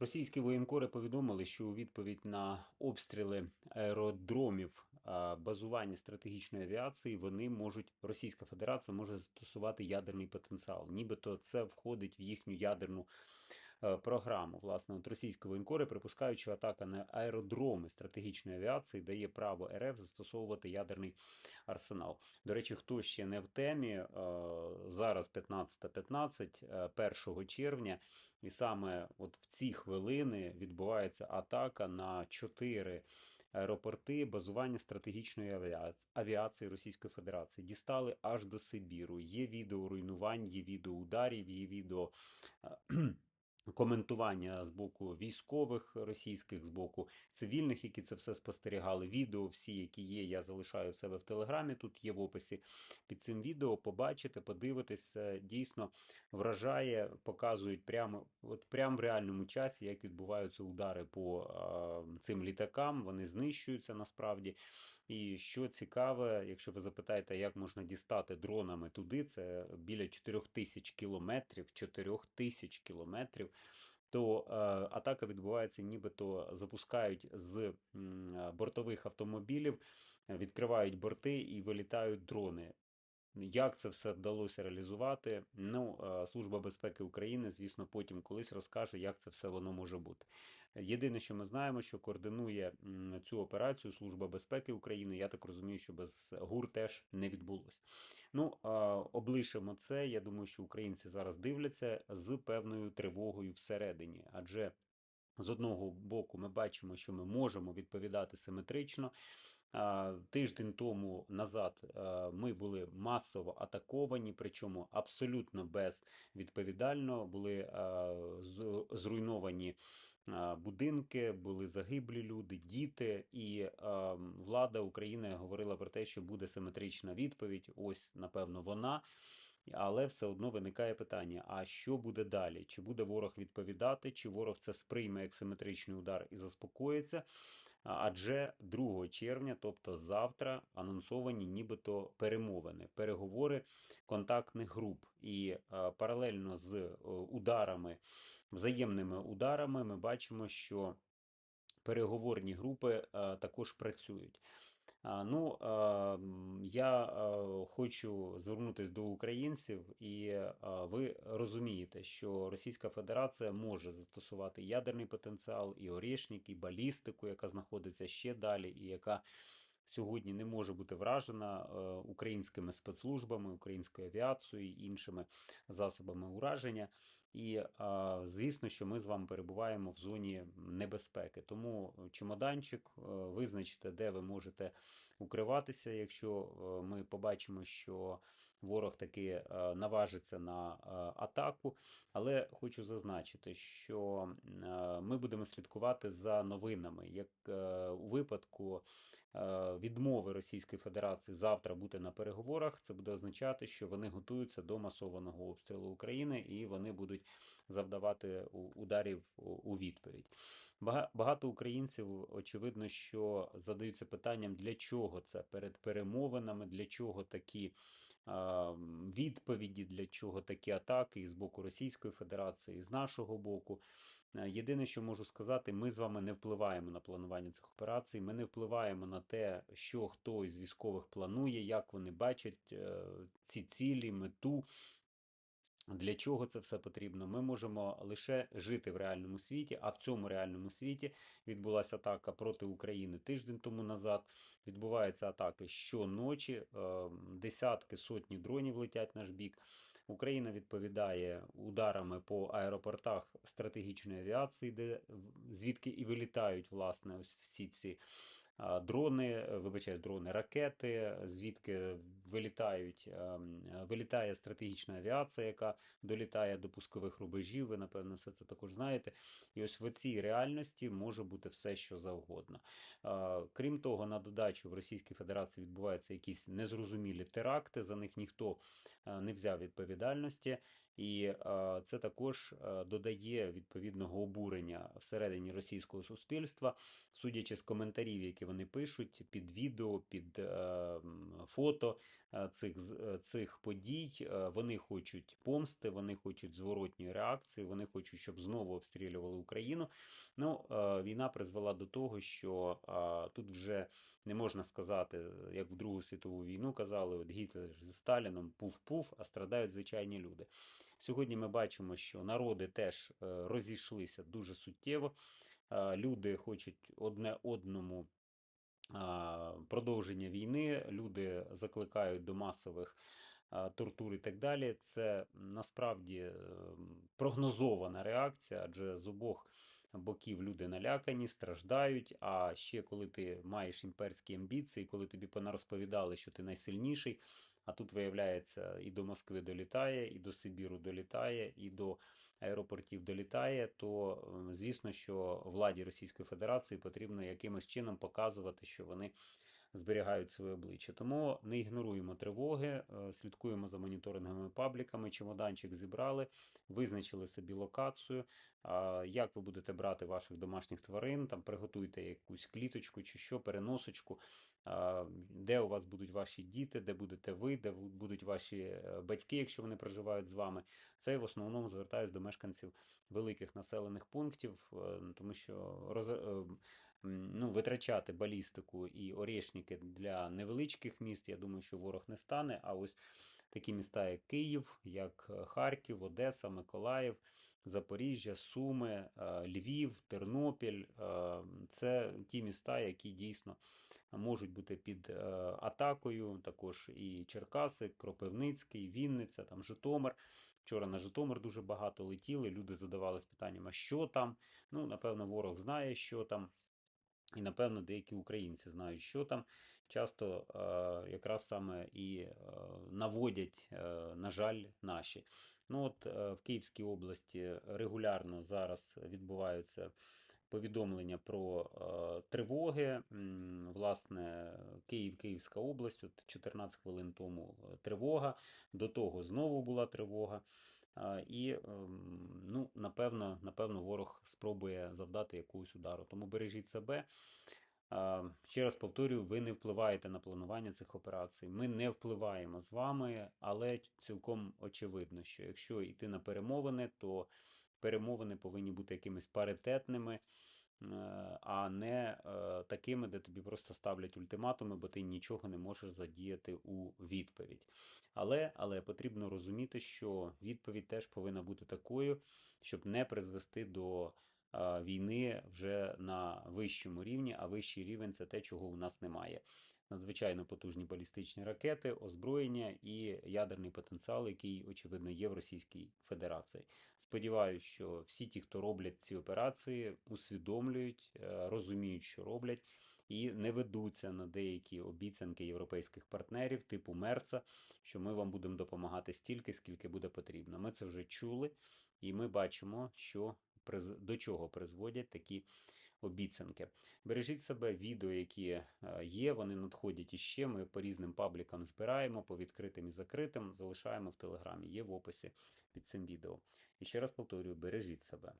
Російські воєнкори повідомили, що у відповідь на обстріли аеродромів базування стратегічної авіації вони можуть Російська Федерація може застосувати ядерний потенціал. Нібито це входить в їхню ядерну е, програму. Власне, от російські воєнкори припускають, що атака на аеродроми стратегічної авіації дає право РФ застосовувати ядерний арсенал. До речі, хто ще не в темі, е, зараз 15.15, е, 1 червня, і саме от в ці хвилини відбувається атака на чотири аеропорти базування стратегічної авіац- авіації Російської Федерації. Дістали аж до Сибіру. Є відео руйнувань, є відео ударів, є відео. Коментування з боку військових російських, з боку цивільних, які це все спостерігали. Відео всі, які є, я залишаю у себе в телеграмі. Тут є в описі під цим відео. Побачите, подивитесь, Це дійсно вражає, показують прямо, от прямо в реальному часі, як відбуваються удари по а, цим літакам. Вони знищуються насправді. І що цікаве, якщо ви запитаєте, як можна дістати дронами туди, це біля 4000 кілометрів, 4000 кілометрів. То е, атака відбувається, нібито запускають з м, е, бортових автомобілів, відкривають борти і вилітають дрони. Як це все вдалося реалізувати? Ну, е, Служба безпеки України, звісно, потім колись розкаже, як це все воно може бути. Єдине, що ми знаємо, що координує цю операцію Служба безпеки України. Я так розумію, що без ГУР теж не відбулося. Ну, облишимо це. Я думаю, що українці зараз дивляться з певною тривогою всередині, адже. З одного боку, ми бачимо, що ми можемо відповідати симетрично. Тиждень тому назад ми були масово атаковані, причому абсолютно безвідповідально. Були зруйновані будинки, були загиблі люди, діти, і е, влада України говорила про те, що буде симетрична відповідь. Ось, напевно, вона. Але все одно виникає питання: а що буде далі? Чи буде ворог відповідати, чи ворог це сприйме як симетричний удар і заспокоїться? Адже 2 червня, тобто завтра, анонсовані нібито перемовини, переговори контактних груп. І е, паралельно з е, ударами, взаємними ударами, ми бачимо, що переговорні групи е, також працюють. Ну, я е, хочу звернутися до українців, і е, ви розумієте, що Російська Федерація може застосувати ядерний потенціал, і орішник, і балістику, яка знаходиться ще далі, і яка сьогодні не може бути вражена українськими спецслужбами, українською авіацією і іншими засобами ураження. І е, звісно, що ми з вами перебуваємо в зоні небезпеки. Тому чемоданчик, е, визначте, де ви можете укриватися, якщо е, ми побачимо, що ворог таки е, наважиться на е, атаку. Але хочу зазначити, що е, ми будемо слідкувати за новинами. Як у випадку відмови Російської Федерації завтра бути на переговорах, це буде означати, що вони готуються до масованого обстрілу України і вони будуть завдавати ударів у- відповідь. Багато українців, очевидно, що задаються питанням, для чого це перед перемовинами, для чого такі відповіді, для чого такі атаки і з боку Російської Федерації, і з нашого боку. Е, Єдине, що можу сказати, ми з вами не впливаємо на планування цих операцій. Ми не впливаємо на те, що хто із військових планує, як вони бачать е, ці цілі, мету. Для чого це все потрібно? Ми можемо лише жити в реальному світі, а в цьому реальному світі відбулася атака проти України тиждень тому назад. Відбуваються атаки щоночі, е, десятки, сотні дронів летять наш бік. Україна відповідає ударами по аеропортах стратегічної авіації, де звідки і вилітають власне ось всі ці дрони, е, вибачаю, дрони, ракети, звідки вилітають, ем, вилітає стратегічна авіація, яка долітає до пускових рубежів. Ви, напевно, все це також знаєте. І ось в цій реальності може бути все, що завгодно. Крім того, на додачу в Російській Федерації відбуваються якісь незрозумілі теракти, за них ніхто не взяв відповідальності. І е, це також е, додає відповідного обурення всередині російського суспільства, судячи з коментарів, які вони пишуть під відео, під е, фото е, цих, е, цих подій. е, Вони хочуть помсти, вони хочуть зворотньої реакції, вони хочуть, щоб знову обстрілювали Україну. Ну, е, війна призвела до того, що е, тут вже не можна сказати, як в Другу світову війну казали, от Гітлер зі Сталіном пуф-пуф, а страдають звичайні люди. Сьогодні ми бачимо, що народи теж е, розійшлися дуже суттєво. Е, Люди хочуть одне одному продовження війни. Люди закликають до масових тортур і так далі. Це насправді е, прогнозована реакція, адже з обох боків люди налякані, страждають. А ще коли ти маєш імперські амбіції, коли тобі понарозповідали, що ти найсильніший. А тут, виявляється, і до Москви долітає, і до Сибіру долітає, і до аеропортів долітає, то е, звісно, що владі Російської Федерації потрібно якимось чином показувати, що вони зберігають своє обличчя. Тому не ігноруємо тривоги, е, слідкуємо за моніторинговими пабліками. Чемоданчик зібрали, визначили собі локацію. Як ви будете брати ваших домашніх тварин, там приготуйте якусь кліточку чи що, переносочку, де у вас будуть ваші діти, де будете ви, де будуть ваші е, батьки, якщо вони проживають з вами. Це в основному звертаюсь до мешканців великих населених пунктів, е, тому що роз, е, ну, витрачати балістику і орешники для невеличких міст, я думаю, що ворог не стане. А ось такі міста, як Київ, як Харків, Одеса, Миколаїв. Запоріжжя, Суми, Львів, Тернопіль це ті міста, які дійсно можуть бути під е, атакою. Також і Черкаси, Кропивницький, Вінниця, там Житомир. Вчора на Житомир дуже багато летіли. Люди задавались питанням, а що там? Ну, напевно, ворог знає, що там. І, напевно, деякі українці знають, що там. Часто е, якраз саме і е, наводять, е, на жаль, наші. Ну от е, в Київській області регулярно зараз відбуваються повідомлення про е, тривоги. Власне, Київ, Київська область, от 14 хвилин тому е, тривога. До того знову була тривога. А, І ем, ну, напевно, напевно, ворог спробує завдати якусь удару. Тому бережіть себе. Ще раз повторюю, ви не впливаєте на планування цих операцій. Ми не впливаємо з вами, але цілком очевидно, що якщо йти на перемовини, то перемовини повинні бути якимись паритетними, е, а не е, такими, де тобі просто ставлять ультиматуми, бо ти нічого не можеш задіяти у відповідь. Але, але потрібно розуміти, що відповідь теж повинна бути такою, щоб не призвести до війни вже на вищому рівні, а вищий рівень це те, чого у нас немає. Надзвичайно потужні балістичні ракети, озброєння і ядерний потенціал, який, очевидно, є в Російській Федерації. Сподіваюся, що всі ті, хто роблять ці операції, усвідомлюють, е, розуміють, що роблять, і не ведуться на деякі обіцянки європейських партнерів, типу Мерца, що ми вам будемо допомагати стільки, скільки буде потрібно. Ми це вже чули, і ми бачимо, що до чого призводять такі обіцянки. Бережіть себе, відео, які е, є, вони надходять іще. Ми по різним паблікам збираємо, по відкритим і закритим, залишаємо в телеграмі, є в описі під цим відео. І ще раз повторюю, бережіть себе.